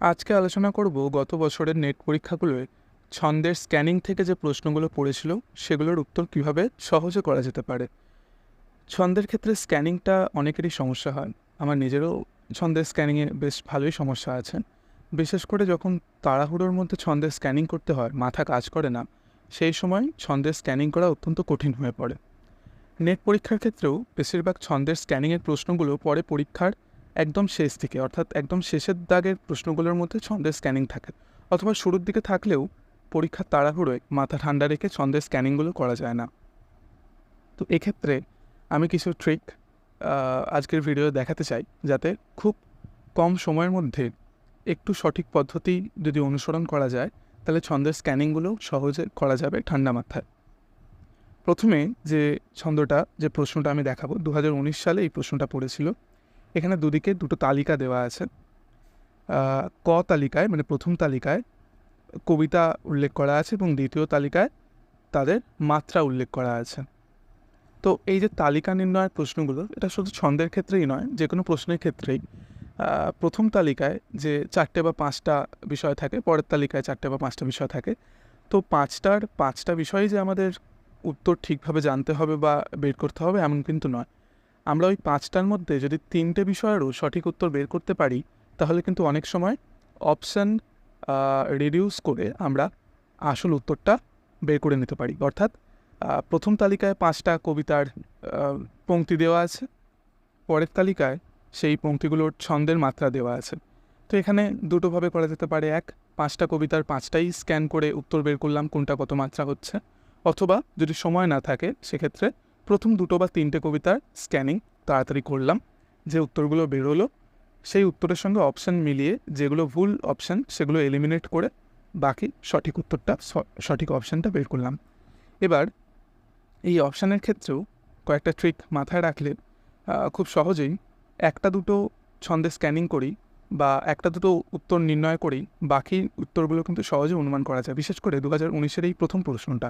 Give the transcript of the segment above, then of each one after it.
আজকে আলোচনা করব গত বছরের নেট পরীক্ষাগুলোয় ছন্দের স্ক্যানিং থেকে যে প্রশ্নগুলো পড়েছিল, সেগুলোর উত্তর কীভাবে সহজে করা যেতে পারে। ছন্দের ক্ষেত্রে স্ক্যানিংটা অনেকেরই সমস্যা হয়। আমার নিজেরও ছন্দের স্ক্যানিংয়ে বেশ ভালোই সমস্যা আছে। বিশেষ করে যখন তাড়াহুড়োর মধ্যে ছন্দের স্ক্যানিং করতে হয়, মাথা কাজ করে না, সেই সময় ছন্দের স্ক্যানিং করা অত্যন্ত কঠিন হয়ে পড়ে। নেট পরীক্ষার ক্ষেত্রেও বেশিরভাগ ছন্দের স্ক্যানিংয়ের প্রশ্নগুলো পরে পরীক্ষার একদম শেষ দিকে, অর্থাৎ একদম শেষের দাগের প্রশ্নগুলোর মধ্যে ছন্দের স্ক্যানিং থাকে। অথবা শুরুর দিকে থাকলেও পরীক্ষার তাড়াহুড়োয় মাথা ঠান্ডা রেখে ছন্দের স্ক্যানিংগুলো করা যায় না। তো এক্ষেত্রে আমি কিছু ট্রিক আজকের ভিডিও দেখাতে চাই, যাতে খুব কম সময়ের মধ্যে একটু সঠিক পদ্ধতি যদি অনুসরণ করা যায়, তাহলে ছন্দের স্ক্যানিংগুলো সহজে করা যাবে ঠান্ডা মাথায়। প্রথমে যে ছন্দটা, যে প্রশ্নটা আমি দেখাবো দু হাজার উনিশ সালে এই প্রশ্নটা পড়েছিল। এখানে দুদিকে দুটো তালিকা দেওয়া আছে। ক তালিকায় মানে প্রথম তালিকায় কবিতা উল্লেখ করা আছে এবং দ্বিতীয় তালিকায় তাদের মাত্রা উল্লেখ করা আছে। তো এই যে তালিকা নির্ণয়ের প্রশ্নগুলো, এটা শুধু ছন্দের ক্ষেত্রেই নয় যে কোনো প্রশ্নের ক্ষেত্রেই। প্রথম তালিকায় যে চারটে বা পাঁচটা বিষয় থাকে, পরের তালিকায় চারটে বা পাঁচটা বিষয় থাকে, তো পাঁচটার পাঁচটা বিষয়ে যে আমাদের উত্তর ঠিকভাবে জানতে হবে বা বের করতে হবে এমন কিন্তু নয়। আমরা ওই পাঁচটার মধ্যে যদি তিনটে বিষয়েরও সঠিক উত্তর বের করতে পারি, তাহলে কিন্তু অনেক সময় অপশান রিডিউস করে আমরা আসল উত্তরটা বের করে নিতে পারি। অর্থাৎ প্রথম তালিকায় পাঁচটা কবিতার পংক্তি দেওয়া আছে, পরের তালিকায় সেই পংক্তিগুলোর ছন্দের মাত্রা দেওয়া আছে। তো এখানে দুটোভাবে করা যেতে পারে। এক, পাঁচটা কবিতার পাঁচটাই স্ক্যান করে উত্তর বের করলাম কোনটা কত মাত্রা হচ্ছে। অথবা যদি সময় না থাকে, সেক্ষেত্রে প্রথম দুটো বা তিনটে কবিতার স্ক্যানিং তাড়াতাড়ি করলাম, যে উত্তরগুলো বেরোলো, সেই উত্তরের সঙ্গে অপশান মিলিয়ে যেগুলো ভুল অপশান সেগুলো এলিমিনেট করে বাকি সঠিক উত্তরটা সঠিক অপশানটা বের করলাম। এবার এই অপশানের ক্ষেত্রেও কয়েকটা ট্রিক মাথায় রাখলে খুব সহজেই একটা দুটো ছন্দে স্ক্যানিং করি বা একটা দুটো উত্তর নির্ণয় করি, বাকি উত্তরগুলো কিন্তু সহজে অনুমান করা যায়। বিশেষ করে দু হাজার উনিশের এই প্রথম প্রশ্নটা।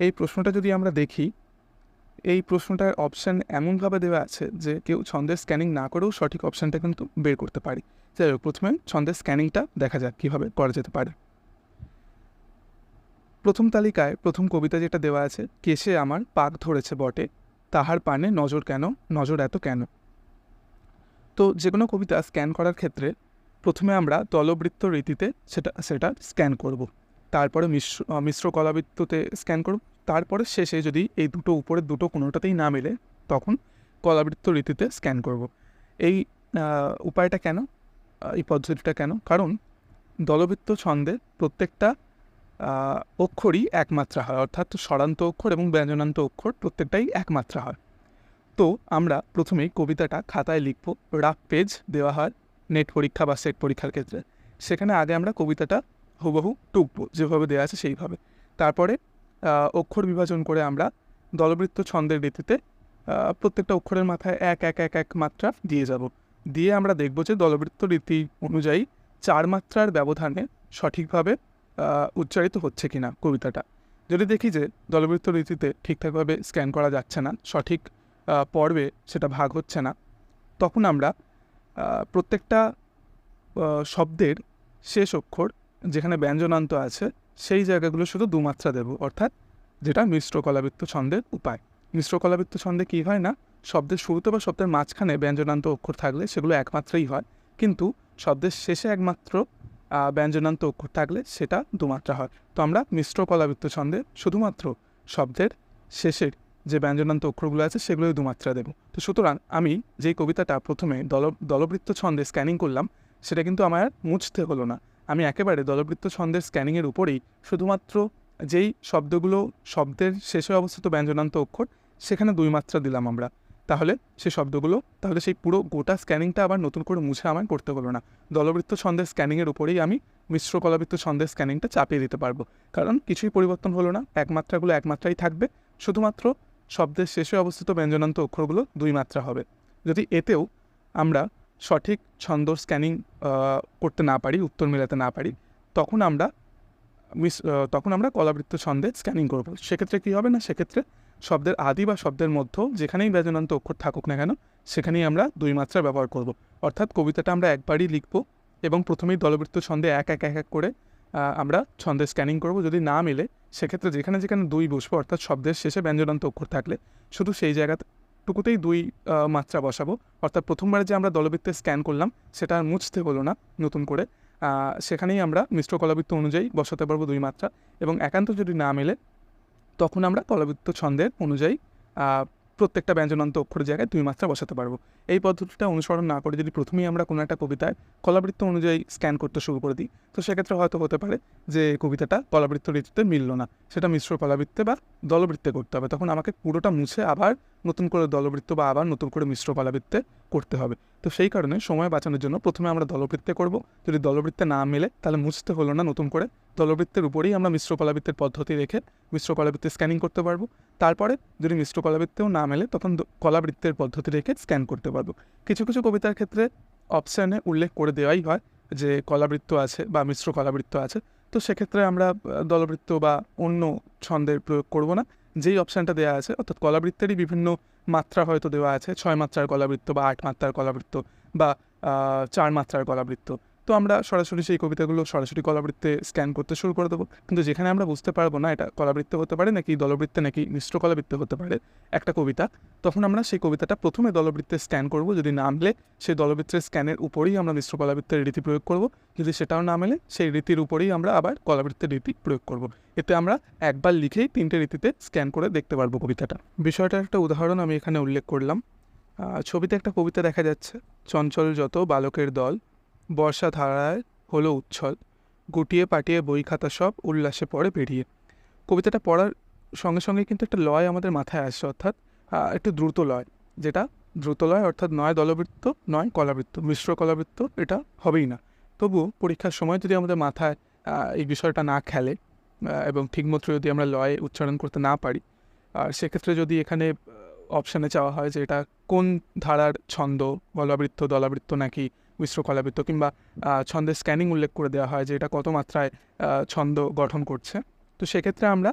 এই প্রশ্নটা যদি আমরা দেখি এই প্রশ্নটার অপশান এমনভাবে দেওয়া আছে যে কেউ ছন্দের স্ক্যানিং না করেও সঠিক অপশানটা কিন্তু বের করতে পারি। যাই হোক, প্রথমে ছন্দের স্ক্যানিংটা দেখা যাক কীভাবে করা যেতে পারে। প্রথম তালিকায় প্রথম কবিতা যেটা দেওয়া আছে কেসে আমার পাক ধরেছে বটে? তাহার পানে নজর কেন? নজর এত কেন? তো যে কোনো কবিতা স্ক্যান করার ক্ষেত্রে প্রথমে আমরা দলবৃত্ত রীতিতে সেটা সেটা স্ক্যান করব। তারপরে মিশ্র মিশ্র কলাবৃত্ততে স্ক্যান করব। তারপরে শেষে যদি এই দুটো উপরের দুটো কোনোটাতেই না মেলে, তখন কলাবৃত্ত রীতিতে স্ক্যান করব। এই উপায়টা কেন? এই পদ্ধতিটা কেন? কারণ দলবৃত্ত ছন্দে প্রত্যেকটা অক্ষরই একমাত্রা হয়। অর্থাৎ স্বরান্ত অক্ষর এবং ব্যঞ্জনান্ত অক্ষর প্রত্যেকটাই একমাত্রা হয়। তো আমরা প্রথমেই কবিতাটা খাতায় লিখব। রাফ পেজ দেওয়া হয় নেট পরীক্ষা বা সেট পরীক্ষার ক্ষেত্রে। সেখানে আগে আমরা কবিতাটা হুবহু টুকবো। যেভাবে দেওয়া আছে সেইভাবে। তারপরে অক্ষর বিভাজন করে আমরা দলবৃত্ত ছন্দের রীতিতে প্রত্যেকটা অক্ষরের মাথায় এক এক এক এক মাত্রা দিয়ে যাব। দিয়ে আমরা দেখব যে দলবৃত্ত রীতি অনুযায়ী চার মাত্রার ব্যবধানে সঠিকভাবে উচ্চারিত হচ্ছে কিনা কবিতাটা। যদি দেখি যে দলবৃত্ত রীতিতে ঠিকঠাকভাবে স্ক্যান করা যাচ্ছে না, সঠিক পর্বে সেটা ভাগ হচ্ছে না, তখন আমরা প্রত্যেকটা শব্দের শেষ অক্ষর যেখানে ব্যঞ্জনান্ত আছে সেই জায়গাগুলো শুধু দুমাত্রা দেব, অর্থাৎ যেটা মিশ্র কলাবৃত্ত ছন্দের উপায়। মিশ্র কলাবৃত্ত ছন্দে কী হয় না? শব্দের শুরুতে বা শব্দের মাঝখানে ব্যঞ্জনান্ত অক্ষর থাকলে সেগুলো একমাত্রাই হয়, কিন্তু শব্দের শেষে একমাত্র ব্যঞ্জনান্ত অক্ষর থাকলে সেটা দুমাত্রা হয়। তো আমরা মিশ্র কলাবৃত্ত ছন্দে শুধুমাত্র শব্দের শেষের যে ব্যঞ্জনান্ত অক্ষরগুলো আছে সেগুলোই দুমাত্রা দেব। তো সুতরাং আমি যেই কবিতাটা প্রথমে দল, দলবৃত্ত ছন্দে স্ক্যানিং করলাম, সেটা কিন্তু আমার মুছতে হলো না। আমি একেবারে দলবৃত্ত ছন্দের স্ক্যানিংয়ের উপরেই শুধুমাত্র যেই শব্দগুলো শব্দের শেষে অবস্থিত ব্যঞ্জনান্ত অক্ষর, সেখানে দুই মাত্রা দিলাম আমরা। তাহলে সেই শব্দগুলো, তাহলে সেই পুরো গোটা স্ক্যানিংটা আবার নতুন করে মুছে আমায় করতে হলো না। দলবৃত্ত ছন্দের স্ক্যানিংয়ের উপরেই আমি মিশ্র কলাবৃত্ত ছন্দের স্ক্যানিংটা চাপিয়ে দিতে পারব। কারণ কিছুই পরিবর্তন হলো না একমাত্রাগুলো একমাত্রাই থাকবে। শুধুমাত্র শব্দের শেষে অবস্থিত ব্যঞ্জনান্ত অক্ষরগুলো দুই মাত্রা হবে। যদি এতেও আমরা সঠিক ছন্দ স্ক্যানিং করতে না পারি, উত্তর মেলাতে না পারি, তখন আমরা মিস তখন আমরা কলাবৃত্ত ছন্দে স্ক্যানিং করব। সেক্ষেত্রে কী হবে না? সেক্ষেত্রে শব্দের আদি বা শব্দের মধ্য যেখানেই ব্যঞ্জনান্ত অক্ষর থাকুক না কেন, সেখানেই আমরা দুই মাত্রা ব্যবহার করব। অর্থাৎ কবিতাটা আমরা একবারই লিখব এবং প্রথমেই দলবৃত্ত ছন্দে এক এক এক এক করে আমরা ছন্দে স্ক্যানিং করব। যদি না মেলে, সেক্ষেত্রে যেখানে যেখানে দুই বসবো, অর্থাৎ শব্দের শেষে ব্যঞ্জনান্ত অক্ষর থাকলে, শুধু সেই জায়গাটুকুতেই দুই মাত্রা বসাবো। অর্থাৎ প্রথমবারে যে আমরা দলবৃত্তে স্ক্যান করলাম, সেটা আর মুছতে হলো না নতুন করে। সেখানেই আমরা মিশ্র কলাবৃত্ত অনুযায়ী বসাতে পারব দুই মাত্রা এবং একান্ত যদি না মেলে, তখন আমরা কলাবৃত্ত ছন্দের অনুযায়ী প্রত্যেকটা ব্যঞ্জনান্ত অক্ষরের জায়গায় দুই মাত্রা বসাতে পারব। এই পদ্ধতিটা অনুসরণ না করে যদি প্রথমেই আমরা কোনো একটা কবিতায় কলাবৃত্ত অনুযায়ী স্ক্যান করতে শুরু করে দিই, তো সেক্ষেত্রে হয়তো হতে পারে যে কবিতাটা কলাবৃত্ত রীতিতে মিলল না। সেটা মিশ্র কলাবৃত্তে বা দলবৃত্তে করতে হবে। তখন আমাকে পুরোটা মুছে আবার নতুন করে দলবৃত্ত বা আবার নতুন করে মিশ্র কলাবৃত্তে করতে হবে। তো সেই কারণে সময় বাঁচানোর জন্য প্রথমে আমরা দলবৃত্তে করব। যদি দলবৃত্তে না মেলে, তাহলে মুছতে হলো না নতুন করে। দলবৃত্তের উপরেই আমরা মিশ্র কলাবৃত্তের পদ্ধতি রেখে মিশ্র কলাবৃত্তে স্ক্যানিং করতে পারব। তারপরে যদি মিশ্র কলাবৃত্তেও না মেলে, তখন কলাবৃত্তের পদ্ধতি রেখে স্ক্যান করতে পারব। কিছু কিছু কবিতার ক্ষেত্রে অপশানে উল্লেখ করে দেওয়াই হয় যে কলাবৃত্ত আছে বা মিশ্র কলাবৃত্ত আছে। তো সেক্ষেত্রে আমরা দলবৃত্ত বা অন্য ছন্দের প্রয়োগ করব না। যেই অপশানটা দেওয়া আছে, অর্থাৎ কলাবৃত্তেরই বিভিন্ন মাত্রা হয়তো দেওয়া আছে, ছয় মাত্রার কলাবৃত্ত বা আট মাত্রার কলাবৃত্ত বা চার মাত্রার কলাবৃত্ত। তো আমরা সরাসরি সেই কবিতাগুলো সরাসরি কলাবৃত্তে স্ক্যান করতে শুরু করে দেবো। কিন্তু যেখানে আমরা বুঝতে পারব না এটা কলাবৃত্তে হতে পারে নাকি দলবৃত্তে নাকি মিশ্র কলাবৃত্তে হতে পারে একটা কবিতা, তখন আমরা সেই কবিতাটা প্রথমে দলবৃত্তে স্ক্যান করব। যদি না মেলে সেই দলবৃত্তের স্ক্যানের উপরেই আমরা মিশ্র কলাবৃত্তের রীতি প্রয়োগ করব। যদি সেটাও না মেলে সেই রীতির উপরেই আমরা আবার কলাবৃত্তের রীতি প্রয়োগ করব। এতে আমরা একবার লিখেই তিনটে রীতিতে স্ক্যান করে দেখতে পারব কবিতাটা। বিষয়টার একটা উদাহরণ আমি এখানে উল্লেখ করলাম। ছবিতে একটা কবিতা দেখা যাচ্ছে, চঞ্চল যত বালকের দল বর্ষা ধারায় হলো উচ্ছল। গুটিয়ে পাটিয়ে বই খাতা সব উল্লাসে পড়ে বেরিয়ে। কবিতাটা পড়ার সঙ্গে সঙ্গে কিন্তু একটা লয় আমাদের মাথায় আসছে অর্থাৎ একটু দ্রুত লয়। যেটা দ্রুত লয় অর্থাৎ নয় দলবৃত্ত, নয় কলাবৃত্ত, মিশ্র কলাবৃত্ত এটা হবেই না। তবুও পরীক্ষার সময় যদি আমাদের মাথায় এই বিষয়টা না খেলে এবং ঠিকমতো যদি আমরা লয় উচ্চারণ করতে না পারি, আর সেক্ষেত্রে যদি এখানে অপশানে চাওয়া হয় যে এটা কোন ধারার ছন্দ কলাবৃত্ত দলাবৃত্ত নাকি মিশ্র কলাবৃত্ত কিংবা ছন্দের স্ক্যানিং উল্লেখ করে দেওয়া হয় যে এটা কত মাত্রায় ছন্দ গঠন করছে? তো সেক্ষেত্রে আমরা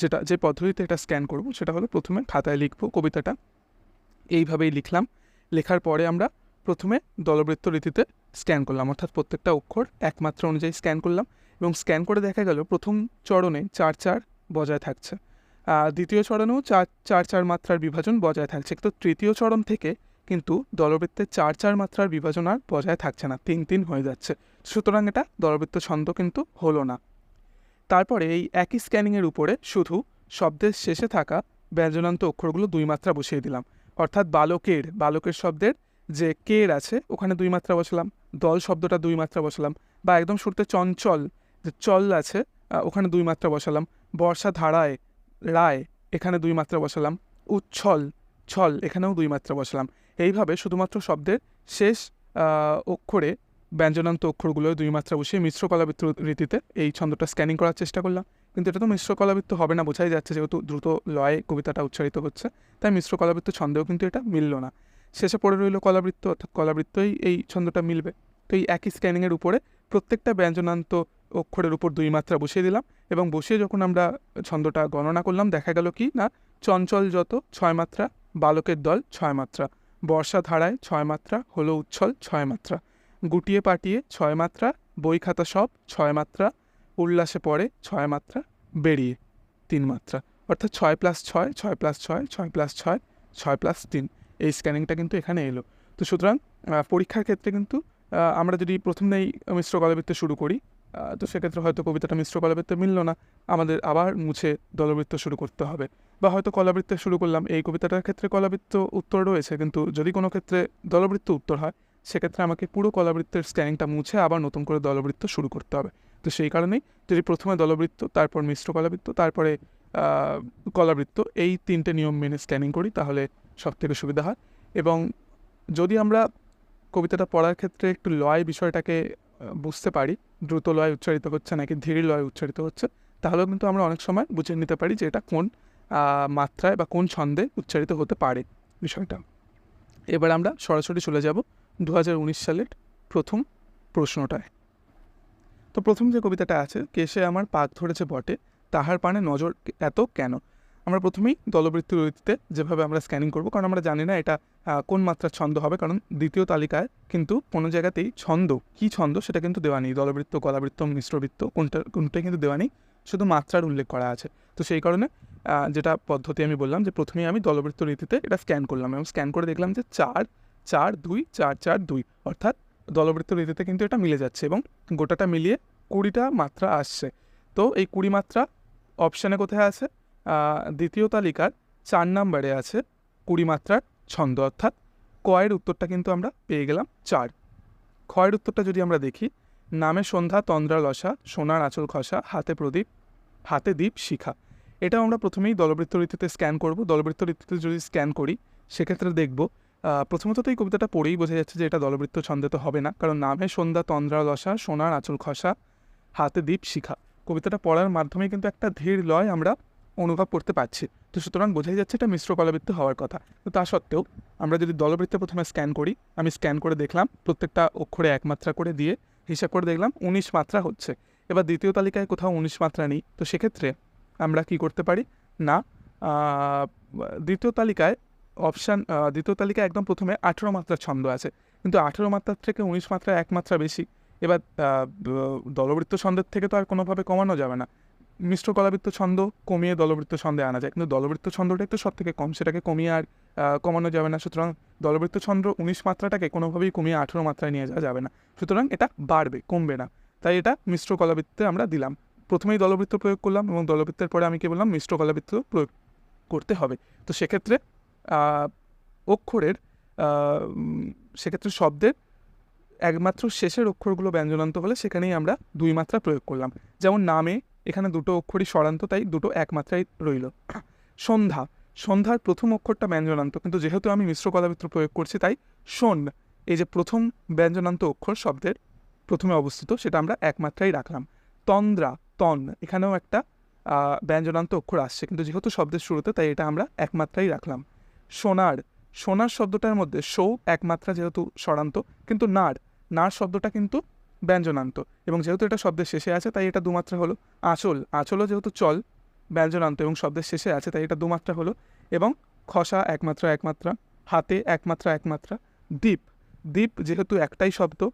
যেটা, যে পদ্ধতিতে এটা স্ক্যান করব সেটা হলো প্রথমে খাতায় লিখব কবিতাটা। এইভাবেই লিখলাম। লেখার পরে আমরা প্রথমে দলবৃত্ত রীতিতে স্ক্যান করলাম। অর্থাৎ প্রত্যেকটা অক্ষর এক মাত্রা অনুযায়ী স্ক্যান করলাম এবং স্ক্যান করে দেখা গেল প্রথম চরণে চার চার বজায় থাকছে। দ্বিতীয় চরণেও চার চার চার মাত্রার বিভাজন বজায় থাকছে। কিন্তু তৃতীয় চরণ থেকে কিন্তু দলবৃত্তে চার চার মাত্রার বিভাজন আর বজায় থাকছে না, তিন তিন হয়ে যাচ্ছে। সুতরাং এটা দলবৃত্ত ছন্দ কিন্তু হলো না। তারপরে এই একই স্ক্যানিংয়ের উপরে শুধু শব্দের শেষে থাকা ব্যঞ্জনান্ত অক্ষরগুলো দুই মাত্রা বসিয়ে দিলাম। অর্থাৎ বালকের বালকের শব্দের যে কের আছে, ওখানে দুই মাত্রা বসালাম, দল শব্দটা দুই মাত্রা বসালাম, বা একদম শুরুতে চঞ্চল, যে চল আছে ওখানে দুই মাত্রা বসালাম, বর্ষা ধারায় রায় এখানে দুই মাত্রা বসালাম। উচ্ছল, ছল, এখানেও দুই মাত্রা বসালাম। এইভাবে শুধুমাত্র শব্দের শেষ অক্ষরে, ব্যঞ্জনান্ত অক্ষরগুলো দুই মাত্রা বসিয়ে মিশ্র কলাবৃত্ত রীতিতে এই ছন্দটা স্ক্যানিং করার চেষ্টা করলাম। কিন্তু এটা তো মিশ্র কলাবৃত্ত হবে না, বোঝাই যাচ্ছে যেহেতু দ্রুত লয়ে কবিতাটা উচ্চারিত হচ্ছে। তাই মিশ্র কলাবৃত্ত ছন্দেও কিন্তু এটা মিলল না। শেষে পড়ে রইল কলাবৃত্ত, অর্থাৎ কলাবৃত্তই এই ছন্দটা মিলবে। তো এই একই স্ক্যানিংয়ের উপরে প্রত্যেকটা ব্যঞ্জনান্ত অক্ষরের উপর দুই মাত্রা বসিয়ে দিলাম। এবং বসিয়ে যখন আমরা ছন্দটা গণনা করলাম, দেখা গেল কি না, চঞ্চল যত ছয় মাত্রা, বালকের দল ছয় মাত্রা, বর্ষা ধারায় ছয় মাত্রা, হলো উচ্ছল ছয় মাত্রা, গুটিয়ে পাটিয়ে ছয় মাত্রা, বই খাতা সব ছয় মাত্রা, উল্লাসে পড়ে ছয় মাত্রা, বেরিয়ে তিন মাত্রা, অর্থাৎ ছয় প্লাস ছয় ছয় প্লাস ছয় ছয় প্লাস ছয় ছয় প্লাস তিন, এই স্ক্যানিংটা কিন্তু এখানে এলো। তো সুতরাং পরীক্ষার ক্ষেত্রে কিন্তু আমরা যদি প্রথমেই মিশ্র কলাবৃত্তে শুরু করি তো সেক্ষেত্রে হয়তো কবিতাটা মিশ্র কলাবৃত্তে মিলল না। আমাদের আবার মুছে দলবৃত্ত শুরু করতে হবে। বা হয়তো কলাবৃত্তে শুরু করলাম, এই কবিতাটার ক্ষেত্রে কলাবৃত্ত উত্তর রয়েছে, কিন্তু যদি কোনো ক্ষেত্রে দলবৃত্ত উত্তর হয়, সেক্ষেত্রে আমাকে পুরো কলাবৃত্তের স্ক্যানিংটা মুছে আবার নতুন করে দলবৃত্ত শুরু করতে হবে। তো সেই কারণেই যদি প্রথমে দলবৃত্ত, তারপর মিশ্র কলাবৃত্ত, তারপরে কলাবৃত্ত, এই তিনটে নিয়ম মেনে স্ক্যানিং করি, তাহলে সব থেকে সুবিধা হয়। এবং যদি আমরা কবিতাটা পড়ার ক্ষেত্রে একটু লয় বিষয়টাকে বুঝতে পারি, দ্রুত লয় উচ্চারিত হচ্ছে নাকি ধীরে লয় উচ্চারিত হচ্ছে, তাহলেও কিন্তু আমরা অনেক সময় বুঝে নিতে পারি যে এটা কোন মাত্রায় বা কোন ছন্দে উচ্চারিত হতে পারে বিষয়টা। এবার আমরা সরাসরি চলে যাব দু হাজার উনিশ সালের প্রথম প্রশ্নটায়। তো প্রথম যে কবিতাটা আছে কেসে আমার পাক ধরেছে বটে, তাহার পানে নজর এত কেন? আমরা প্রথমেই দলবৃত্ত রীতিতে যেভাবে আমরা স্ক্যানিং করব, কারণ আমরা জানি না এটা কোন মাত্রার ছন্দ হবে, কারণ দ্বিতীয় তালিকায় কিন্তু কোনো জায়গাতেই ছন্দ, কি ছন্দ সেটা কিন্তু দেওয়া নেই। দলবৃত্ত, কলাবৃত্ত, মিশ্রবৃত্ত, কোনটা, কোনটাই কিন্তু দেওয়া নেই, শুধু মাত্রার উল্লেখ করা আছে। তো সেই কারণে যেটা পদ্ধতি আমি বললাম যে প্রথমেই আমি দলবৃত্ত রীতিতে এটা স্ক্যান করলাম এবং স্ক্যান করে দেখলাম যে চার চার, দুই, চার চার, দুই, অর্থাৎ দলবৃত্ত রীতিতে কিন্তু এটা মিলে যাচ্ছে এবং গোটাটা মিলিয়ে কুড়িটা মাত্রা আসছে। তো এই কুড়ি মাত্রা অপশানে কোথায় আছে? দ্বিতীয় তালিকার চার নাম্বারে আছে কুড়ি মাত্রার ছন্দ, অর্থাৎ কয়ের উত্তরটা কিন্তু আমরা পেয়ে গেলাম চার। ক্ষয়ের উত্তরটা যদি আমরা দেখি, নামে সন্ধ্যা, তন্দ্রা, লসা, সোনার আঁচল খসা, হাতে প্রদীপ, হাতে দ্বীপ, শিখা। এটাও আমরা প্রথমেই দলবৃত্ত রীতিতে স্ক্যান করব। দলবৃত্ত রীতিতে যদি স্ক্যান করি, সেক্ষেত্রে দেখব প্রথমত তো এই কবিতাটা পড়েই বোঝা যাচ্ছে যে এটা দলবৃত্ত ছন্দে তো হবে না, কারণ নামে সন্ধ্যা, তন্দ্রা, লসা, সোনার আঁচল খসা, হাতে দ্বীপ, শিখা। কবিতাটা পড়ার মাধ্যমে কিন্তু একটা ধীর লয় আমরা অনুভব করতে পারছি। তো সুতরাং বোঝাই যাচ্ছে এটা মিশ্র কলাবৃত্ত হওয়ার কথা। তো তা সত্ত্বেও আমরা যদি দলবৃত্তে প্রথমে স্ক্যান করি, আমি স্ক্যান করে দেখলাম প্রত্যেকটা অক্ষরে এক মাত্রা করে দিয়ে হিসাব করে দেখলাম উনিশ মাত্রা হচ্ছে। এবার দ্বিতীয় তালিকায় কোথাও উনিশ মাত্রা নেই। তো সেক্ষেত্রে আমরা কি করতে পারি? না দ্বিতীয় তালিকায় অপশান দ্বিতীয় তালিকায় একদম প্রথমে আঠেরো মাত্রার ছন্দ আছে। কিন্তু আঠেরো মাত্রার থেকে উনিশ মাত্রা এক মাত্রা বেশি। এবার দলবৃত্ত ছন্দের থেকে তো আর কোনোভাবে কমানো যাবে না। মিশ্র কলাবৃত্ত ছন্দ কমিয়ে দলবৃত্ত ছন্দে আনা যায়। কিন্তু দলবৃত্ত ছন্দটা একটু সব থেকে কম, সেটাকে কমিয়ে আর কমানো যাবে না। সুতরাং দলবৃত্ত ছন্দ উনিশ মাত্রাটাকে কোনোভাবেই কমিয়ে আঠেরো মাত্রায় নিয়ে যাওয়া যাবে না। সুতরাং এটা বাড়বে, কমবে না। তাই এটা মিশ্র কলাবৃত্তে আমরা দিলাম। প্রথমেই দলবৃত্ত প্রয়োগ করলাম এবং দলবৃত্তের পরে আমি কি বললাম মিশ্র কলাবৃত্ত প্রয়োগ করতে হবে। তো সেক্ষেত্রে অক্ষরের সেক্ষেত্রে শব্দের একমাত্র শেষের অক্ষরগুলো ব্যঞ্জনান্ত হলে সেখানেই আমরা দুই মাত্রা প্রয়োগ করলাম। যেমন নামে এখানে দুটো অক্ষরই স্বরান্ত, তাই দুটো এক মাত্রায় রইল। সন্ধ্যা। সন্ধ্যার প্রথম অক্ষরটা ব্যঞ্জনান্ত, কিন্তু যেহেতু আমি মিশ্র কলাবৃত্ত প্রয়োগ করছি, তাই সন এই যে প্রথম ব্যঞ্জনান্ত অক্ষর শব্দের প্রথমে অবস্থিত, সেটা আমরা এক মাত্রায় রাখলাম। তন্দ্রা, তন, এখানেও একটা ব্যঞ্জনান্ত অক্ষর আসছে, কিন্তু যেহেতু শব্দের শুরুতে, তাই এটা আমরা এক মাত্রায় রাখলাম। সোনার। সোনার শব্দটার মধ্যে সৌ একমাত্রা যেহেতু স্বরান্ত, কিন্তু নার নার শব্দটা কিন্তু ব্যঞ্জনান্ত। এবং যেহেতু এটা শব্দের শেষে আছে, তাই এটা দুমাত্রা হলো আঁচল। আঁচলও যেহেতু চল, ব্যঞ্জনান্ত এবং শব্দের শেষে আছে, তাই এটা দুমাত্রা হলো। এবং খসা একমাত্রা একমাত্রা, হাতে একমাত্রা একমাত্রা, দ্বীপ। দ্বীপ যেহেতু একটাই শব্দ,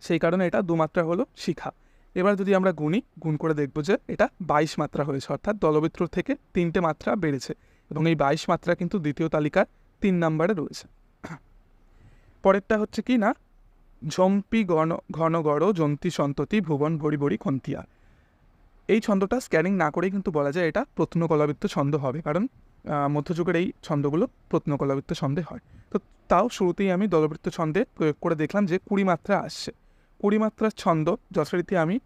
সেই কারণে এটা দুমাত্রা হলো শিখা। এবার যদি আমরা গুণি গুণ করে দেখব যে এটা বাইশ মাত্রা হয়েছে, অর্থাৎ দলবিত্র থেকে তিনটে মাত্রা বেড়েছে। এবং এই বাইশ মাত্রা কিন্তু দ্বিতীয় তালিকার তিন নম্বরে রয়েছে। পরেরটা হচ্ছে কি না? ঝম্পি ঘন গড় জন্তি সন্ততি, ভুবন, ভরি ভরি, খন্তিয়া। এই ছন্দটা স্ক্যানিং না করেই কিন্তু বলা যায় এটা প্রত্নকলাবৃত্ত ছন্দ হবে, কারণ মধ্যযুগের এই ছন্দগুলো প্রত্নকলাবৃত্ত ছন্দে হয়। তো তাও শুরুতেই আমি দলবৃত্ত ছন্দে প্রয়োগ করে দেখলাম যে কুড়ি মাত্রা আসছে। কুড়ি মাত্রার ছন্দ, যথারীতি আমি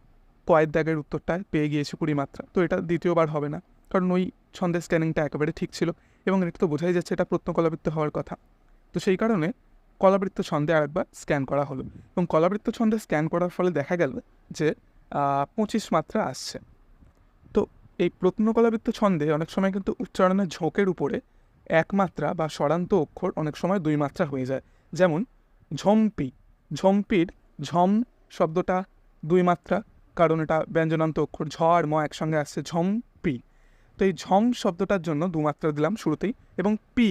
কয়েক দাগের উত্তরটায় পেয়ে গিয়েছি কুড়ি মাত্রা। তো এটা দ্বিতীয়বার হবে না, কারণ ওই ছন্দের স্ক্যানিংটা একেবারে ঠিক ছিল এবং এটা তো বোঝাই যাচ্ছে এটা প্রত্নকলাবৃত্ত হওয়ার কথা। তো সেই কারণে কলাবৃত্ত ছন্দে আরেকবার স্ক্যান করা হলো। এবং কলাবৃত্ত ছন্দে স্ক্যান করার ফলে দেখা গেল যে পঁচিশ মাত্রা আসছে। তো এই প্রত্নকলাবৃত্ত ছন্দে অনেক সময় কিন্তু উচ্চারণের ঝোঁকের উপরে এক মাত্রা বা স্বরান্ত অক্ষর অনেক সময় দুই মাত্রা হয়ে যায়। যেমন, ঝম্পি। ঝম্পির ঝম শব্দটা দুই মাত্রা, কারণ এটা ব্যঞ্জনান্ত অক্ষর, ঝ আর ম একসঙ্গে আসছে ঝম্পি। তো এই ঝম শব্দটার জন্য দুমাত্রা দিলাম শুরুতেই এবং পি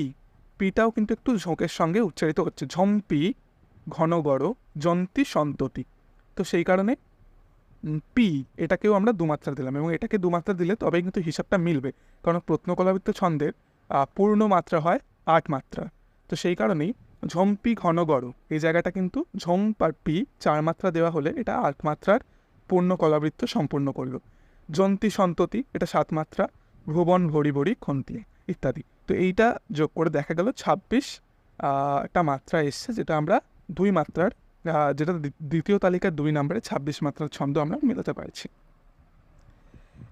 পিটাও কিন্তু একটু ঝোঁকের সঙ্গে উচ্চারিত হচ্ছে। ঝম্পি, ঘনগড় জন্তি সন্ততি। তো সেই কারণে পি, এটাকেও আমরা দুমাত্রা দিলাম এবং এটাকে দুমাত্রা দিলে তবেই কিন্তু হিসাবটা মিলবে। কারণ প্রত্নকলাবৃত্ত ছন্দের পূর্ণ মাত্রা হয় আট মাত্রা। তো সেই কারণেই ঝম্পি, ঘনগড়, এই জায়গাটা কিন্তু ঝম্প আর পি চার মাত্রা দেওয়া হলে এটা আট মাত্রার পূর্ণ কলাবৃত্ত সম্পূর্ণ করল। জন্তি সন্ততি, এটা সাত মাত্রা, ভুবন, ভরি ভরি, খন্তি ইত্যাদি। তো এইটা যোগ করে দেখা গেল ছাব্বিশ একটা মাত্রা এসছে যেটা আমরা দুই মাত্রার যেটা দ্বি- দ্বিতীয় তালিকার দুই নম্বরে ছাব্বিশ মাত্রার ছন্দ আমরা মেলাতে পারছি।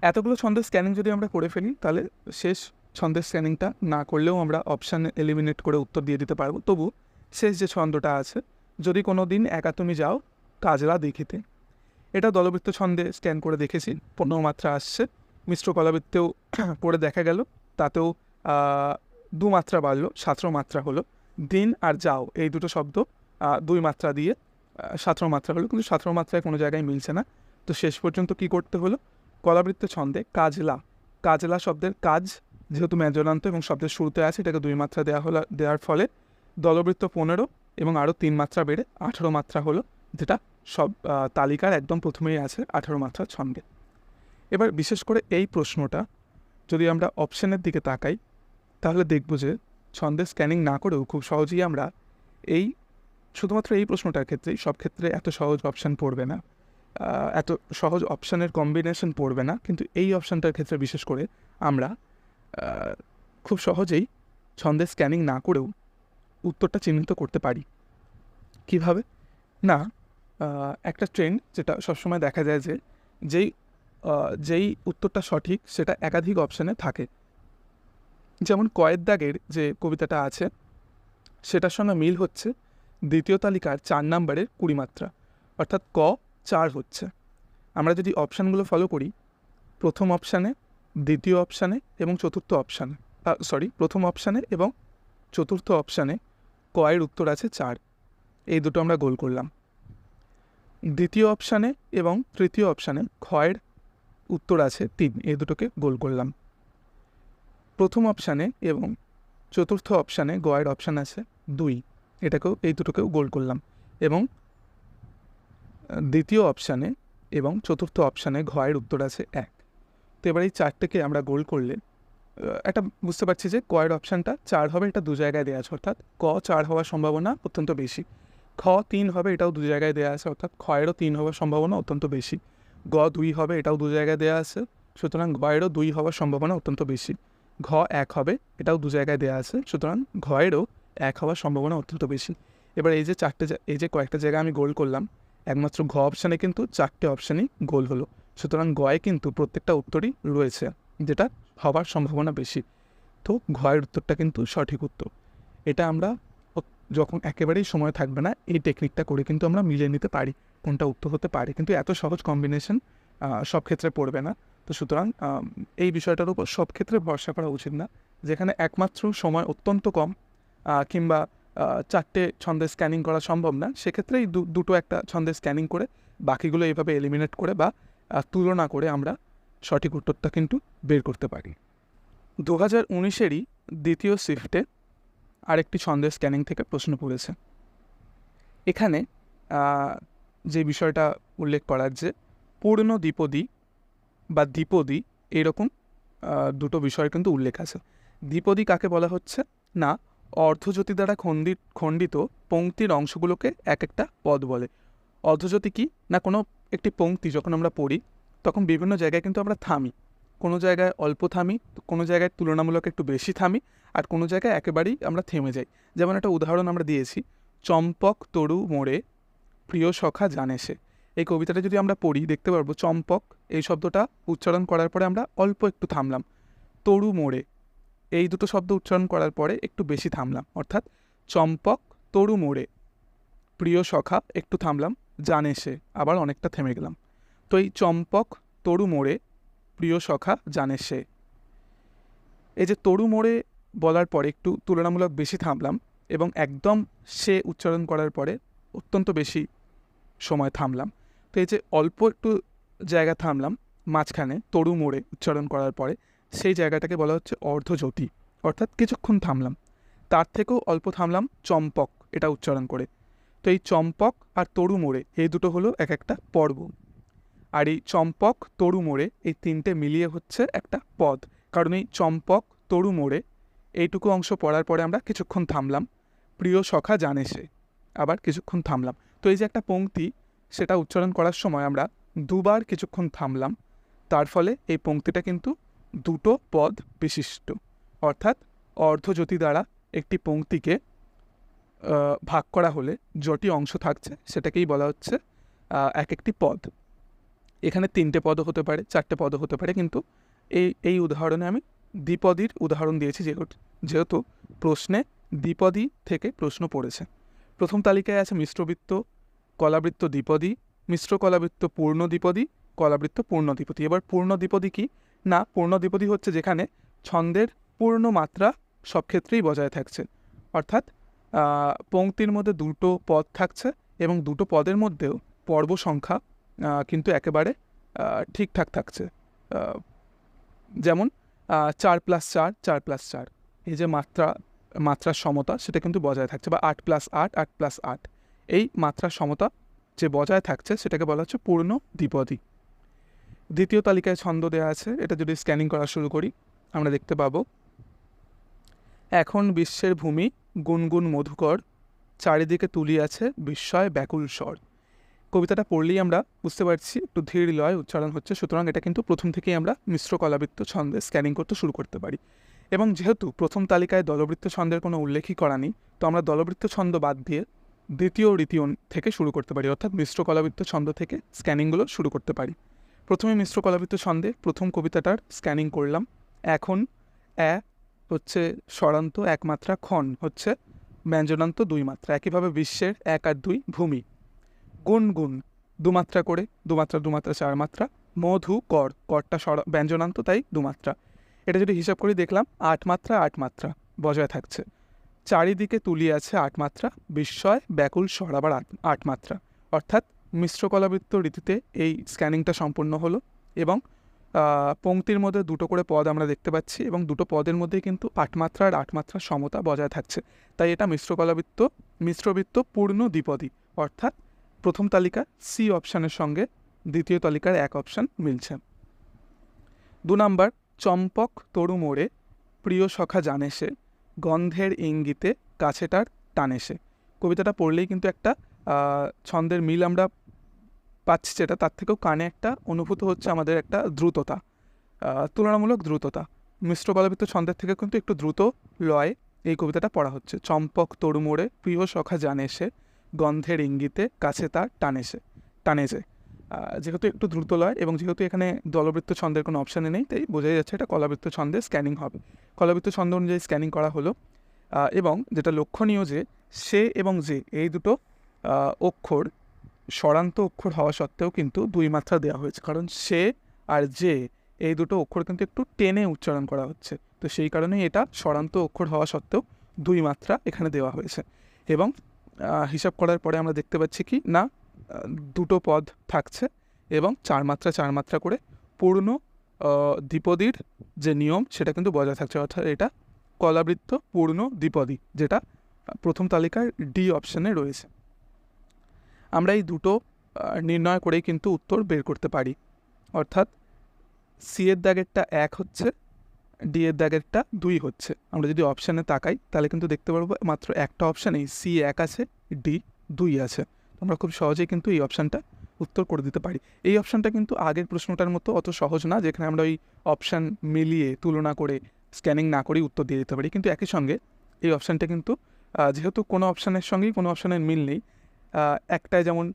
এতগুলো ছন্দের স্ক্যানিং যদি আমরা করে ফেলি, তাহলে শেষ ছন্দের স্ক্যানিংটা না করলেও আমরা অপশান এলিমিনেট করে উত্তর দিয়ে দিতে পারব। তবু শেষ যে ছন্দটা আছে, যদি কোনো দিন একা তুমি যাও কাজলা দেখিতে। এটা দলবৃত্ত ছন্দে স্ক্যান করে দেখেছি, পনেরো মাত্রা আসছে। মিশ্র কলাবৃত্তেও পড়ে দেখা গেল, তাতেও দু মাত্রা বাড়লো, সতেরো মাত্রা হলো। দিন আর যাও, এই দুটো শব্দ দুই মাত্রা দিয়ে সতেরো মাত্রা হলো। কিন্তু সতেরো মাত্রায় কোনো জায়গায় মিলছে না। তো শেষ পর্যন্ত কি করতে হলো? কলাবৃত্ত ছন্দে কাজলা। কাজলা শব্দের কাজ যেহেতু মেজনান্ত এবং শব্দের শুরুতে আছে, এটাকে দুই মাত্রা দেওয়া হলো, দেওয়ার ফলে দলবৃত্ত পনেরো এবং আরও তিন মাত্রা বেড়ে আঠারো মাত্রা হলো, যেটা সব তালিকার একদম প্রথমেই আছে, আঠারো মাত্রা ছন্দে। এবার বিশেষ করে এই প্রশ্নটা যদি আমরা অপশানের দিকে তাকাই তাহলে দেখব যে ছন্দের স্ক্যানিং না করেও খুব সহজেই আমরা এই, শুধুমাত্র এই প্রশ্নটার ক্ষেত্রেই সব ক্ষেত্রে এত সহজ অপশান পড়বে না। এত সহজ অপশানের কম্বিনেশন পড়বে না, কিন্তু এই অপশানটার ক্ষেত্রে বিশেষ করে আমরা খুব সহজেই ছন্দের স্ক্যানিং না করেও উত্তরটা চিহ্নিত করতে পারি। কীভাবে? না একটা ট্রেন্ড যেটা সবসময় দেখা যায় যে, যেই যেই উত্তরটা সঠিক সেটা একাধিক অপশানে থাকে। যেমন কয়ের দাগের যে কবিতাটা আছে, সেটার সঙ্গে মিল হচ্ছে দ্বিতীয় তালিকার চার নাম্বারের কুড়ি মাত্রা অর্থাৎ ক, চার হচ্ছে। আমরা যদি অপশানগুলো ফলো করি, প্রথম অপশানে, দ্বিতীয় অপশানে এবং চতুর্থ অপশানে সরি প্রথম অপশানে এবং চতুর্থ অপশানে কয়ের উত্তর আছে চার। এই দুটো আমরা গোল করলাম। দ্বিতীয় অপশানে এবং তৃতীয় অপশানে ক্ষয়ের উত্তর আছে তিন, এই দুটোকে গোল করলাম। প্রথম অপশানে এবং চতুর্থ অপশানে গয়ের অপশান আছে দুই। এটাকেও, এই দুটোকেও গোল করলাম। এবং দ্বিতীয় অপশানে এবং চতুর্থ অপশানে ঘয়ের উত্তর আছে এক। তো এবার এই চারটেকে আমরা গোল করলে একটা বুঝতে পারছি যে কয়ের অপশানটা চার হবে, এটা দু জায়গায় দেওয়া আছে, অর্থাৎ ক চার হওয়ার সম্ভাবনা অত্যন্ত বেশি। খ তিন হবে, এটাও দু জায়গায় দেওয়া আছে, অর্থাৎ খয়েরও তিন হওয়ার সম্ভাবনা অত্যন্ত বেশি। গ দুই হবে, এটাও দু জায়গায় দেওয়া আছে, সুতরাং গয়েরও দুই হওয়ার সম্ভাবনা অত্যন্ত বেশি। ঘ এক হবে, এটাও দু জায়গায় দেওয়া আছে। সুতরাং ঘয়েরও এক হওয়ার সম্ভাবনা অত্যন্ত বেশি। এবার এই যে চারটে এই যে কয়েকটা জায়গায় আমি গোল করলাম, একমাত্র ঘ অপশানে কিন্তু চারটে অপশানই গোল হলো। সুতরাং গয়ে কিন্তু প্রত্যেকটা উত্তরই রয়েছে, যেটা হওয়ার সম্ভাবনা বেশি। তো ঘয়ের উত্তরটা কিন্তু সঠিক উত্তর। এটা আমরা যখন একেবারেই সময় থাকবে না, এই টেকনিকটা করে কিন্তু আমরা মিলিয়ে নিতে পারি, কোনটা উত্তর হতে পারে। কিন্তু এত সহজ কম্বিনেশন সব ক্ষেত্রে পড়বে না। তো সুতরাং এই বিষয়টার উপর সব ক্ষেত্রে ভরসা করা উচিত না। যেখানে একমাত্র সময় অত্যন্ত কম কিংবা চারটে ছন্দে স্ক্যানিং করা সম্ভব না, সেক্ষেত্রেই দু- দুটো একটা ছন্দে স্ক্যানিং করে, বাকিগুলো এইভাবে এলিমিনেট করে বা তুলনা করে আমরা সঠিক উত্তরটা কিন্তু বের করতে পারি। দু হাজার উনিশেরই দ্বিতীয় শিফটে আরেকটি ছন্দের স্ক্যানিং থেকে প্রশ্ন পড়েছে। এখানে যে বিষয়টা উল্লেখ করার যে পূর্ণ দ্বিপদী বা দ্বিপদী এরকম দুটো বিষয় কিন্তু উল্লেখ আছে। দ্বিপদী কাকে বলা হচ্ছে? না, অর্ধজ্যোতি দ্বারা খণ্ডিত খণ্ডিত পংক্তির অংশগুলোকে এক একটা পদ বলে। অর্ধজ্যোতি কি? না, কোনো একটি পংক্তি যখন আমরা পড়ি, তখন বিভিন্ন জায়গায় কিন্তু আমরা থামি। কোনো জায়গায় অল্প থামি, কোনো জায়গায় তুলনামূলক একটু বেশি থামি, আর কোনো জায়গায় একেবারেই আমরা থেমে যাই। যেমন একটা উদাহরণ আমরা দিয়েছি, চম্পক, তরু, মোড়ে প্রিয় সখা জানে সে। এই কবিতাটা যদি আমরা পড়ি, দেখতে পারব চম্পক এই শব্দটা উচ্চারণ করার পরে আমরা অল্প একটু থামলাম। তরু মোড়ে। এই দুটো শব্দ উচ্চারণ করার পরে একটু বেশি থামলাম। অর্থাৎ চম্পক তরু মোড়ে। প্রিয় সখা, একটু থামলাম, জানে সে। আবার অনেকটা থেমে গেলাম। তো এই চম্পক তরু মোড়ে, প্রিয় সখা, জানে সে। এই যে তরু মোড়ে বলার পরে একটু তুলনামূলক বেশি থামলাম এবং একদম সে উচ্চারণ করার পরে অত্যন্ত বেশি সময় থামলাম। তো এই যে অল্প একটু জায়গা থামলাম মাঝখানে তরু মোড়ে উচ্চারণ করার পরে, সেই জায়গাটাকে বলা হচ্ছে অর্ধজ্যোতি। অর্থাৎ কিছুক্ষণ থামলাম। তার থেকেও অল্প থামলাম চম্পক এটা উচ্চারণ করে। তো এই চম্পক আর তরু মোড়ে এই দুটো হলো এক একটা পর্ব। আর এই চম্পক, তরু মোড়ে এই তিনটে মিলিয়ে হচ্ছে একটা পদ। কারণ এই চম্পক, তরু মোড়ে এইটুকু অংশ পড়ার পরে আমরা কিছুক্ষণ থামলাম। প্রিয় সখা জানে সে, আবার কিছুক্ষণ থামলাম। তো এই যে একটা পংক্তি সেটা উচ্চারণ করার সময় আমরা দুবার কিছুক্ষণ থামলাম। তার ফলে এই পংক্তিটা কিন্তু দুটো পদ বিশিষ্ট। অর্থাৎ অর্ধজ্যোতি দ্বারা একটি পংক্তিকে ভাগ করা হলে যটি অংশ থাকছে সেটাকেই বলা হচ্ছে এক একটি পদ। এখানে তিনটে পদও হতে পারে, চারটে পদও হতে পারে, কিন্তু এই এই উদাহরণে আমি দ্বিপদীর উদাহরণ দিয়েছি যেহেতু প্রশ্নে দ্বিপদী থেকে প্রশ্ন পড়েছে। প্রথম তালিকায় আছে মিশ্রবৃত্ত কলাবৃত্ত দ্বিপদী, মিশ্র কলাবৃত্ত পূর্ণ দ্বিপদী কলাবৃত্ত পূর্ণ দ্বিপদী এবার পূর্ণ দ্বিপদী কি? না পূর্ণ দ্বিপদী হচ্ছে যেখানে ছন্দের পূর্ণ মাত্রা সব ক্ষেত্রেই বজায় থাকছে। অর্থাৎ পংক্তির মধ্যে দুটো পদ থাকছে এবং দুটো পদের মধ্যেও পর্ব সংখ্যা কিন্তু একেবারে ঠিকঠাক থাকছে। যেমন চার প্লাস চার চার প্লাস চার। এই যে মাত্রা, মাত্রার সমতা, সেটা কিন্তু বজায় থাকছে বা আট প্লাস আট আট প্লাস আট। এই মাত্রার সমতা যে বজায় থাকছে, সেটাকে বলা হচ্ছে পূর্ণ দ্বিপদী। দ্বিতীয় তালিকায় ছন্দ দেওয়া আছে, এটা যদি স্ক্যানিং করা শুরু করি, আমরা দেখতে পাবো। এখন বিশ্বের ভূমি গুনগুন মধুকর, চারিদিকে তুলি আছে বিস্ময় ব্যাকুল স্বর। কবিতাটা পড়লেই আমরা বুঝতে পারছি, একটু ধীর লয় উচ্চারণ হচ্ছে, সুতরাং এটা কিন্তু প্রথম থেকেই আমরা মিশ্র কলাবৃত্ত ছন্দে স্ক্যানিং করতে শুরু করতে পারি। এবং যেহেতু প্রথম তালিকায় দলবৃত্ত ছন্দের কোনো উল্লেখই করা নেই, তো আমরা দলবৃত্ত ছন্দ বাদ দিয়ে দ্বিতীয় রীতিয়ন থেকে শুরু করতে পারি, অর্থাৎ মিশ্র কলাবৃত্ত ছন্দ থেকে স্ক্যানিংগুলো শুরু করতে পারি। প্রথমে মিশ্র কলাবৃত্ত ছন্দে প্রথম কবিতাটার স্ক্যানিং করলাম। এখন অ্যা হচ্ছে স্বরান্ত একমাত্রা ক্ষণ, হচ্ছে ব্যঞ্জনান্ত দুই মাত্রা, একইভাবে বিশ্বের এক আর দুই ভূমি। গুণ গুণ, দুমাত্রা করে, দুমাত্রা দুমাত্রা চার মাত্রা, মধু, কর, করটা স্বর, ব্যঞ্জনান্ত তাই দুমাত্রা। এটা যদি হিসাব করে দেখলাম, আট মাত্রা আট মাত্রা, বজায় থাকছে। চারিদিকে তুলি আছে আট মাত্রা বিস্ময়, ব্যাকুল সরাবার আট আট মাত্রা অর্থাৎ মিশ্র কলাবৃত্ত রীতিতে এই স্ক্যানিংটা সম্পূর্ণ হলো এবং পংক্তির মধ্যে দুটো করে পদ আমরা দেখতে পাচ্ছি এবং দুটো পদের মধ্যে কিন্তু আট মাত্রা আর আট মাত্রার সমতা বজায় থাকছে। তাই এটা মিশ্র কলাবৃত্ত মিশ্রবৃত্ত পূর্ণ দ্বিপদী। অর্থাৎ প্রথম তালিকা সি অপশানের সঙ্গে দ্বিতীয় তালিকার এক অপশান মিলছে। দু নাম্বার, চম্পক তরু মোড়ে প্রিয় সখা জানে সে। গন্ধের ইঙ্গিতে কাছেটার টানে সে কবিতাটা পড়লেই কিন্তু একটা ছন্দের মিল আমরা পাচ্ছি যেটা, তার থেকেও কানে একটা অনুভূত হচ্ছে আমাদের একটা দ্রুততা তুলনামূলক দ্রুততা। মিশ্র কলাবৃত্ত ছন্দের থেকে কিন্তু একটু দ্রুত লয় এই কবিতাটা পড়া হচ্ছে। চম্পক তরু মোড়ে প্রিয় সখা জানে সে, গন্ধের ইঙ্গিতে কাছে তার টানে সে টানে যে যেহেতু একটু দ্রুত লয় এবং যেহেতু এখানে দলবৃত্ত ছন্দের কোনো অপশানে নেই, তাই বোঝাই যাচ্ছে এটা কলাবৃত্ত ছন্দে স্ক্যানিং হবে। কলাবৃত্ত ছন্দ অনুযায়ী স্ক্যানিং করা হলো এবং যেটা লক্ষণীয় যে সে এবং যে, এই দুটো অক্ষর, স্বরান্ত অক্ষর হওয়া সত্ত্বেও কিন্তু দুই মাত্রা দেওয়া হয়েছে। কারণ সে আর যে, এই দুটো অক্ষর কিন্তু একটু টেনে উচ্চারণ করা হচ্ছে। তো সেই কারণেই এটা স্বরান্ত অক্ষর হওয়া সত্ত্বেও দুই মাত্রা এখানে দেওয়া হয়েছে। এবং হিসাব করার পরে আমরা দেখতে পাচ্ছি কি, না দুটো পদ থাকছে এবং চার মাত্রা চার মাত্রা করে পূর্ণ দ্বিপদীর যে নিয়ম সেটা কিন্তু বজায় থাকছে। অর্থাৎ এটা কলাবৃত্ত পূর্ণ দ্বিপদী যেটা প্রথম তালিকার ডি অপশানে রয়েছে। আমরা এই দুটো নির্ণয় করেই কিন্তু উত্তর বের করতে পারি। অর্থাৎ সি এর দাগেরটা এক হচ্ছে ডি এর দাগেরটা দুই হচ্ছে। আমরা যদি অপশানে তাকাই তাহলে কিন্তু দেখতে পারব মাত্র একটা অপশানেই সি এক আছে ডি দুই আছে। আমরা খুব সহজেই কিন্তু এই অপশানটা উত্তর করে দিতে পারি। এই অপশানটা কিন্তু আগের প্রশ্নটার মতো অত সহজ না, যেখানে আমরা ওই অপশান মিলিয়ে, তুলনা করে স্ক্যানিং না করেই উত্তর দিয়ে দিতে পারি। কিন্তু একই সঙ্গে এই অপশানটা কিন্তু যেহেতু কোনো অপশানের সঙ্গেই কোনো অপশানের মিল নেই একটায় যেমন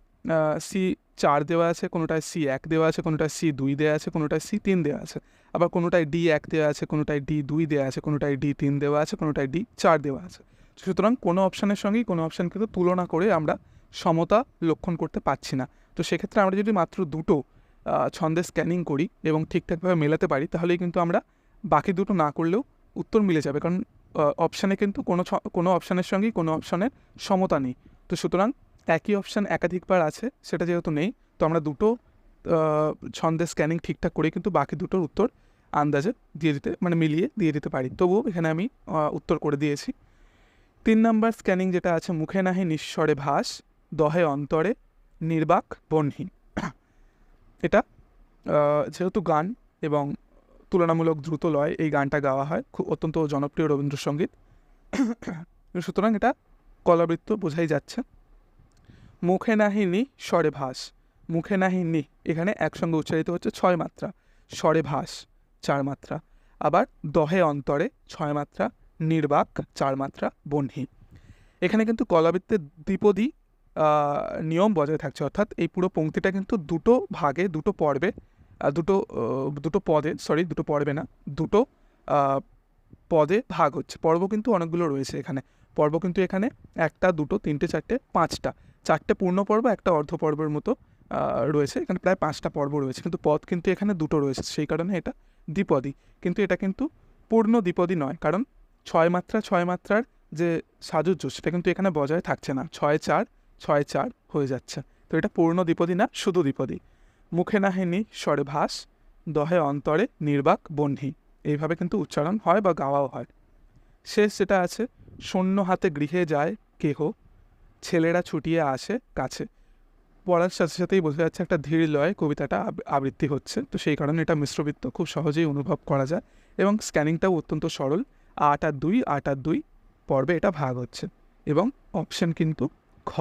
সি চার দেওয়া আছে, কোনোটায় সি এক দেওয়া আছে, কোনোটায় সি দুই দেওয়া আছে, কোনোটায় সি তিন দেওয়া আছে। আবার কোনোটায় ডি এক দেওয়া আছে, কোনোটায় ডি দুই দেওয়া আছে, কোনোটায় ডি তিন দেওয়া আছে, কোনোটায় ডি চার দেওয়া আছে। সুতরাং কোনো অপশানের সঙ্গেই কোনো অপশান কিন্তু তুলনা করে আমরা সমতা লক্ষণ করতে পারছি না। তো সেক্ষেত্রে আমরা যদি মাত্র দুটো ছন্দে স্ক্যানিং করি এবং ঠিকঠাকভাবে মেলাতে পারি তাহলেই কিন্তু আমরা বাকি দুটো না করলেও উত্তর মিলে যাবে। কারণ অপশানে কিন্তু কোনো কোনো অপশানের সঙ্গেই কোনো অপশানের সমতা নেই। তো সুতরাং একই অপশান একাধিকবার আছে সেটা যেহেতু নেই তো আমরা দুটো আহ, ছন্দের স্ক্যানিং ঠিকঠাক করে কিন্তু বাকি দুটোর উত্তর আন্দাজে দিয়ে দিতে মানে মিলিয়ে দিয়ে দিতে পারি। তবুও এখানে আমি উত্তর করে দিয়েছি। তিন নাম্বার স্ক্যানিং যেটা আছে মুখে নাহি নিঃস্বরে ভাস। দহে অন্তরে নির্বাক বনহীন। এটা যেহেতু গান এবং তুলনামূলক দ্রুত লয়, এই গানটা গাওয়া হয়, খুব অত্যন্ত জনপ্রিয় রবীন্দ্রসঙ্গীত। সুতরাং এটা কলাবৃত্ত বোঝাই যাচ্ছে। মুখে নাহি নি স্বরে ভাস, মুখে নাহি নি, এখানে একসঙ্গে উচ্চারিত হচ্ছে ছয় মাত্রা, স্বরে ভাস, চার মাত্রা। আবার দহে অন্তরে ছয় মাত্রা, নির্বাক চার মাত্রা বহ্নি এখানে কিন্তু কলাবৃত্তের দ্বিপদী নিয়ম বজায় থাকছে। অর্থাৎ এই পুরো পংক্তিটা কিন্তু দুটো ভাগে, দুটো পর্বে দুটো দুটো পদে সরি দুটো পর্বে না, দুটো পদে ভাগ হচ্ছে। পর্ব কিন্তু অনেকগুলো রয়েছে এখানে। পর্ব কিন্তু এখানে একটা, দুটো, তিনটে, চারটে, পাঁচটা। চারটে পূর্ণ পর্ব, একটা অর্ধ পর্বের মতো রয়েছে। এখানে প্রায় পাঁচটা পর্ব রয়েছে। কিন্তু পদ কিন্তু এখানে দুটো রয়েছে। সেই কারণে এটা দ্বিপদী। কিন্তু এটা কিন্তু পূর্ণ দ্বিপদী নয়। কারণ ছয় মাত্রা, ছয় মাত্রার যে সাজুজ্য সেটা কিন্তু এখানে বজায় থাকছে না। ছয়, চার ছয় চার হয়ে যাচ্ছে। তো এটা পূর্ণ দ্বিপদী না, শুধু দ্বিপদী। মুখে নাহিনী স্বরে ভাস, দহে অন্তরে নির্বাক বহ্নি এইভাবে কিন্তু উচ্চারণ হয় বা গাওয়াও হয়। শেষ যেটা আছে, শূন্য হাতে গৃহে যায় কেহ, ছেলেরা ছুটিয়ে আসে কাছে। পড়ার সাথে সাথেই বোঝা যাচ্ছে একটা ধীর লয় কবিতাটা আবৃত্তি হচ্ছে। তো সেই কারণে এটা মিশ্রবৃত্ত, খুব সহজেই অনুভব করা যায় এবং স্ক্যানিংটাও অত্যন্ত সরল। আট আর দুই, আট আর দুই, পর্বে এটা ভাগ হচ্ছে এবং অপশন কিন্তু খ।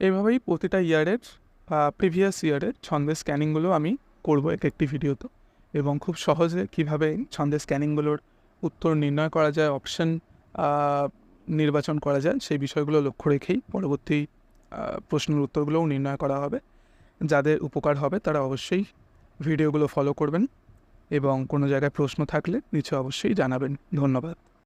এইভাবেই প্রতিটা ইয়ারের প্রিভিয়াস ইয়ারের ছন্দের স্ক্যানিংগুলো আমি করব এক একটি ভিডিওতে এবং খুব সহজে কীভাবে ছন্দের স্ক্যানিংগুলোর উত্তর নির্ণয় করা যায় অপশন নির্বাচন করা যায়, সেই বিষয়গুলো লক্ষ্য রেখেই পরবর্তী প্রশ্নের উত্তরগুলোও নির্ণয় করা হবে। যাদের উপকার হবে তারা অবশ্যই ভিডিওগুলো ফলো করবেন এবং কোনো জায়গায় প্রশ্ন থাকলে নিচে অবশ্যই জানাবেন। ধন্যবাদ।